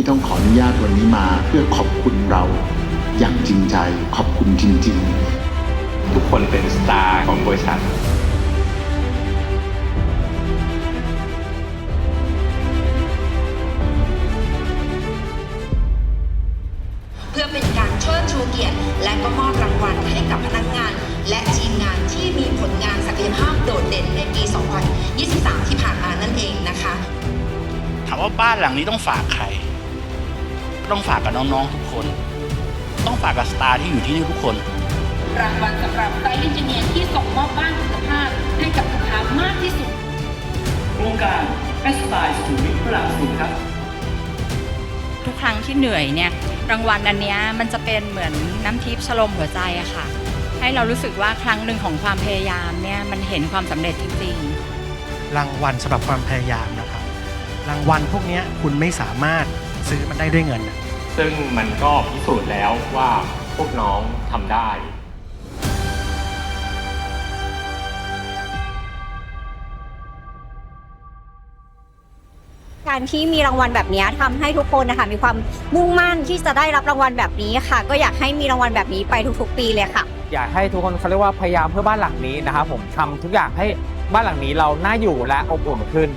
ที่ต้องขออนุญาตวันนี้มาเพื่อขอบคุณเราอย่างจริงใจขอบคุณจริง ๆ ทุกคนเป็นสตาร์ของบริษัทเพื่อเป็นการเชิดชูเกียรติ และก็มอบรางวัลให้กับพนักงาน และทีมงานที่มีผลงานศักยภาพโดดเด่นในปี 2023 ที่ผ่านมานั่นเองนะคะ ถามว่าบ้านหลังนี้ต้องฝากใคร ต้องฝากกับน้องๆทุกคน ต้องฝากกับสตาร์ที่อยู่ที่นี่ทุกคน รางวัลสำหรับไซต์เอนจิเนียร์ที่ส่งมอบบ้านคุณภาพให้กับลูกค้ามากที่สุด โครงการแอสไตล์สุวิทย์พระรามสี่ครับ ทุกครั้งที่เหนื่อยเนี่ยรางวัลอันเนี้ยมันจะเป็นเหมือนน้ำทิพย์ชโลมหัวใจอะค่ะ ให้เรารู้สึกว่าครั้งหนึ่งของความพยายามเนี่ยมันเห็นความสำเร็จจริงๆ รางวัลสำหรับความพยายามนะครับ รางวัลพวกเนี้ยคุณไม่สามารถ ซื้อมันได้ด้วยเงินนะซึ่งมันก็พิสูจน์แล้วว่าพวกน้องทำได้ การที่มีรางวัลแบบนี้ทำให้ทุกคนนะคะมีความมุ่งมั่นที่จะได้รับรางวัลแบบนี้ค่ะ ก็อยากให้มีรางวัลแบบนี้ไปทุกๆ ปีเลยค่ะ อยากให้ทุกคนเขาเรียกว่าพยายามเพื่อบ้านหลังนี้นะครับผมทำทุกอย่างให้บ้านหลังนี้เราน่าอยู่และอบอุ่นขึ้น